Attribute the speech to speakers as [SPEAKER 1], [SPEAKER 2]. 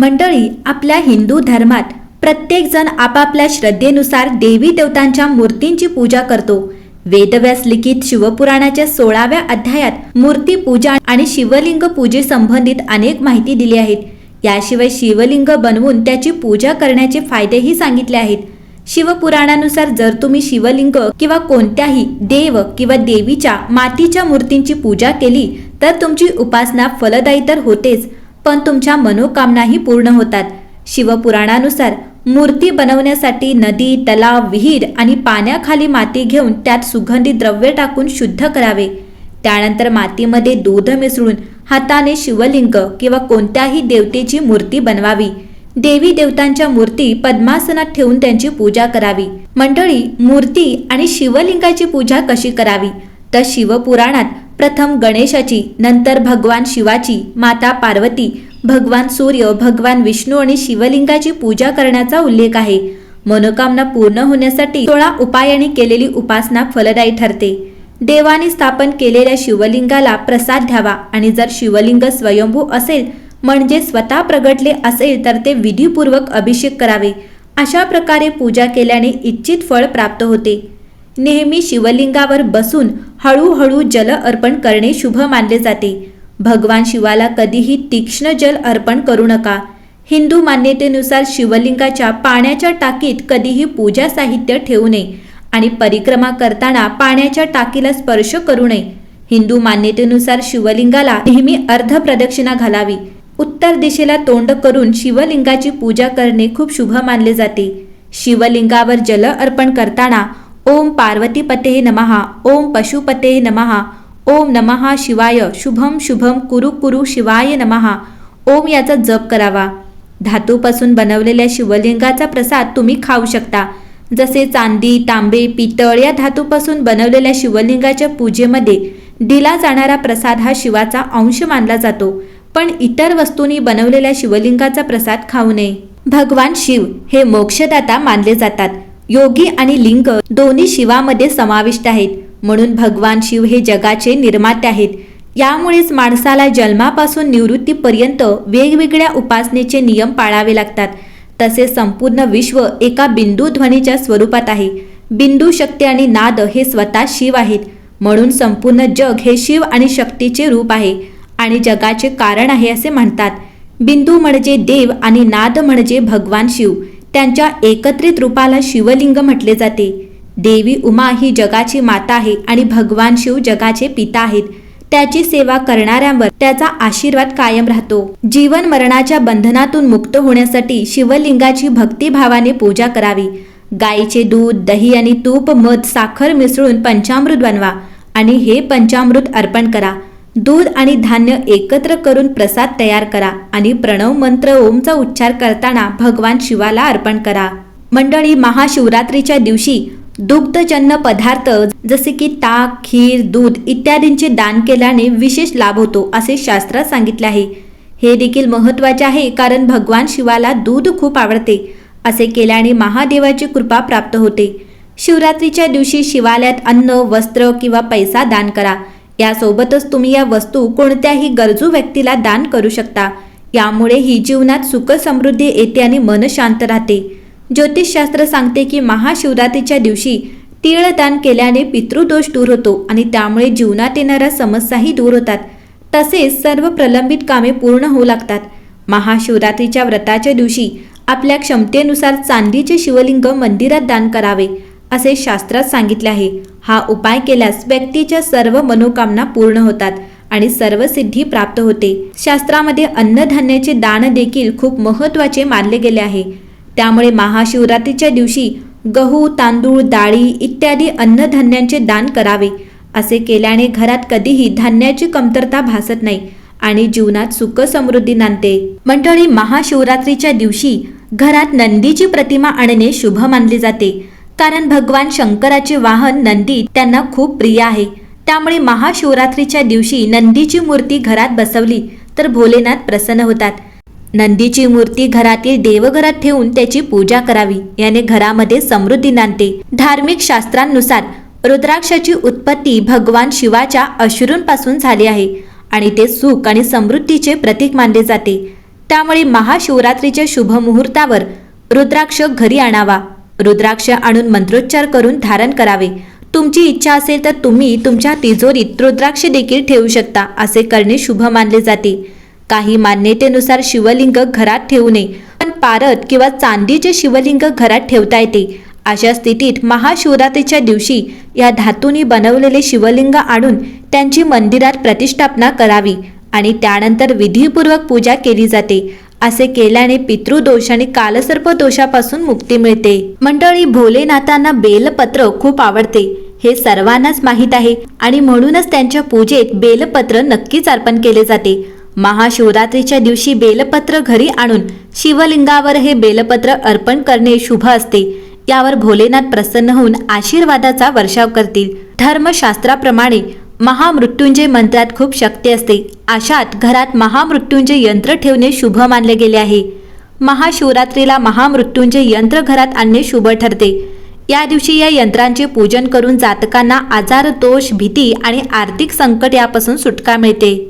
[SPEAKER 1] मंडळी आपल्या हिंदू धर्मात प्रत्येकजण आपापल्या श्रद्धेनुसार देवी देवतांच्या मूर्तींची पूजा करतो. वेदव्यास लिखित शिवपुराणाच्या सोळाव्या अध्यायात मूर्ती पूजा आणि शिवलिंग पूजे संबंधित अनेक माहिती दिली आहेत. याशिवाय शिवलिंग बनवून त्याची पूजा करण्याचे फायदेही सांगितले आहेत. शिवपुराणानुसार जर तुम्ही शिवलिंग किंवा कोणत्याही देव किंवा देवीच्या मातीच्या मूर्तींची पूजा केली तर तुमची उपासना फलदायी तर होतेच. पण तुमच्या मनोकामनाही पूर्ण होतात. शिवपुराणानुसार मूर्ती बनवण्यासाठी नदी तलाव विहीर आणि पाण्याखाली माती घेऊन त्यात सुगंधी द्रव्य टाकून शुद्ध करावे. त्यानंतर मातीमध्ये दूध मिसळून हाताने शिवलिंग किंवा कोणत्याही देवतेची मूर्ती बनवावी. देवी देवतांच्या मूर्ती पद्मासनात ठेवून त्यांची पूजा करावी. मंडळी मूर्ती आणि शिवलिंगाची पूजा कशी करावी? तर शिवपुराणात प्रथम गणेशाची नंतर भगवान शिवाची माता पार्वती भगवान सूर्य भगवान विष्णू आणि शिवलिंगाची पूजा करण्याचा उल्लेख आहे. मनोकामना पूर्ण होण्यासाठी सोळा उपायांनी केलेली उपासना फलदायी ठरते. देवाने स्थापन केलेल्या शिवलिंगाला प्रसाद द्यावा आणि जर शिवलिंग स्वयंभू असेल म्हणजे स्वतः प्रगटले असेल तर ते विधीपूर्वक अभिषेक करावे. अशा प्रकारे पूजा केल्याने इच्छित फळ प्राप्त होते. नेहमी शिवलिंगावर बसून हळूहळू जल अर्पण करणे शुभ मानले जाते. भगवान शिवाला कधीही तीक्ष्ण जल अर्पण करू नका. हिंदू मान्यतेनुसार शिवलिंगाच्या पाण्याच्या टाकीत कधीही पूजा साहित्य ठेवू नये आणि परिक्रमा करताना पाण्याच्या टाकीला स्पर्श करू नये. हिंदू मान्यतेनुसार शिवलिंगाला नेहमी अर्ध प्रदक्षिणा घालावी. उत्तर दिशेला तोंड करून शिवलिंगाची पूजा करणे खूप शुभ मानले जाते. शिवलिंगावर जल अर्पण करताना ओम पार्वतीपते नमहा ओम पशुपते नमहा ओम नमहा शिवाय शुभम शुभम कुरु कुरु शिवाय नमहा ओम याचा जप करावा. धातूपासून बनवलेल्या शिवलिंगाचा प्रसाद तुम्ही खाऊ शकता. जसे चांदी तांबे पितळ या धातूपासून बनवलेल्या शिवलिंगाच्या पूजेमध्ये दिला जाणारा प्रसाद हा शिवाचा अंश मानला जातो. पण इतर वस्तूंनी बनवलेल्या शिवलिंगाचा प्रसाद खाऊ नये. भगवान शिव हे मोक्षदाता मानले जातात. योगी आणि लिंग दोन्ही शिवामध्ये समाविष्ट आहेत. म्हणून भगवान शिव हे जगाचे निर्माते आहेत. यामुळेच माणसाला जन्मापासून निवृत्तीपर्यंत वेगवेगळ्या उपासनेचे नियम पाळावे लागतात. तसेच संपूर्ण विश्व एका बिंदू ध्वनीच्या स्वरूपात आहे. बिंदू शक्ती आणि नाद हे स्वतः शिव आहेत. म्हणून संपूर्ण जग हे शिव आणि शक्तीचे रूप आहे आणि जगाचे कारण आहे असे म्हणतात. बिंदू म्हणजे देव आणि नाद म्हणजे भगवान शिव. त्यांच्या एकत्रित रूपाला शिवलिंग म्हटले जाते. देवी उमा ही जगाची माता आहे आणि भगवान शिव जगाचे पिता आहेत. त्याची सेवा करणाऱ्यांवर त्याचा आशीर्वाद कायम राहतो. जीवन मरणाच्या बंधनातून मुक्त होण्यासाठी शिवलिंगाची भक्तिभावाने पूजा करावी. गाईचे दूध दही आणि तूप मध साखर मिसळून पंचामृत बनवा आणि हे पंचामृत अर्पण करा. दूध आणि धान्य एकत्र करून प्रसाद तयार करा आणि प्रणव मंत्र ओमचा उच्चार करताना भगवान शिवाला अर्पण करा. मंडळी महाशिवरात्रीच्या दिवशी दुग्धजन्य पदार्थ जसे की ताक खीर दूध इत्यादींचे दान केल्याने विशेष लाभ होतो असे शास्त्रात सांगितले आहे. हे देखील महत्त्वाचे आहे कारण भगवान शिवाला दूध खूप आवडते. असे केल्याने महादेवाची कृपा प्राप्त होते. शिवरात्रीच्या दिवशी शिवालयात अन्न वस्त्र किंवा पैसा दान करा. यासोबतच तुम्ही या वस्तू कोणत्याही गरजू व्यक्तीला दान करू शकता. यामुळे ही जीवनात सुख समृद्धी येते आणि मन शांत राहते. ज्योतिषशास्त्र सांगते की महाशिवरात्रीच्या दिवशी तीळ दान केल्याने पितृदोष दूर होतो आणि त्यामुळे जीवनात येणाऱ्या समस्याही दूर होतात. तसेच सर्व प्रलंबित कामे पूर्ण होऊ लागतात. महाशिवरात्रीच्या व्रताच्या दिवशी आपल्या क्षमतेनुसार चांदीचे शिवलिंग मंदिरात दान करावे असे शास्त्रात सांगितले आहे. हा उपाय केल्यास व्यक्तीच्या सर्व मनोकामना पूर्ण होतात आणि सर्व सिद्धी प्राप्त होते. शास्त्रामध्ये अन्नधान्याचे दान देखील खूप महत्त्वाचे मानले गेले आहे. त्यामुळे महाशिवरात्रीच्या दिवशी गहू तांदूळ डाळी इत्यादी अन्नधान्यांचे दान करावे. असे केल्याने घरात कधीही धान्याची कमतरता भासत नाही आणि जीवनात सुख समृद्धी नांदते. मंडळी महाशिवरात्रीच्या दिवशी घरात नंदीची प्रतिमा आणणे शुभ मानले जाते. कारण भगवान शंकराचे वाहन नंदी त्यांना खूप प्रिय आहे. त्यामुळे महाशिवरात्रीच्या दिवशी नंदीची मूर्ती घरात बसवली तर भोलेनाथ प्रसन्न होतात. नंदीची मूर्ती घरातील देवघरात ठेवून त्याची पूजा करावी याने घरामध्ये समृद्धी नांदते. धार्मिक शास्त्रांनुसार रुद्राक्षाची उत्पत्ती भगवान शिवाच्या अश्रूंपासून झाली आहे आणि ते सुख आणि समृद्धीचे प्रतीक मानले जाते. त्यामुळे महाशिवरात्रीच्या शुभ मुहूर्तावर रुद्राक्ष घरी आणावा. रुद्राक्ष आणून मंत्रोच्चार करून धारण करावे. तुमची इच्छा असेल तर तुम्ही तुमच्या तिजोरीत रुद्राक्ष देखील ठेवू शकता असे करणे शुभ मानले जाते. काही मान्यतेनुसार शिवलिंग घरात ठेवू नये पण पारद किंवा चांदीचे शिवलिंग घरात ठेवता येते. अशा स्थितीत महाशिवरात्रीच्या दिवशी या धातूंनी बनवलेले शिवलिंग आणून त्यांची मंदिरात प्रतिष्ठापना करावी आणि त्यानंतर विधीपूर्वक पूजा केली जाते. असे केल्याने पितृदोष आणि कालसर्प दोषापासून मुक्ती मिळते. मंडळी भोलेनाथांना बेलपत्र खूप आवडते. हे सर्वांनाच माहीत आहे आणि म्हणूनच त्यांच्या पूजेत बेलपत्र नक्कीच अर्पण केले जाते. महाशिवरात्रीच्या दिवशी बेलपत्र घरी आणून शिवलिंगावर हे बेलपत्र अर्पण करणे शुभ असते. यावर भोलेनाथ प्रसन्न होऊन आशीर्वादाचा वर्षाव करतील. धर्मशास्त्राप्रमाणे महामृत्युंजय मंत्रात खूप शक्ती असते. अशात घरात महामृत्युंजय यंत्र ठेवणे शुभ मानले गेले आहे. महाशिवरात्रीला महामृत्युंजय यंत्र घरात आणणे शुभ ठरते. या दिवशी या यंत्रांचे पूजन करून जातकांना आजार दोष भीती आणि आर्थिक संकट यापासून सुटका मिळते.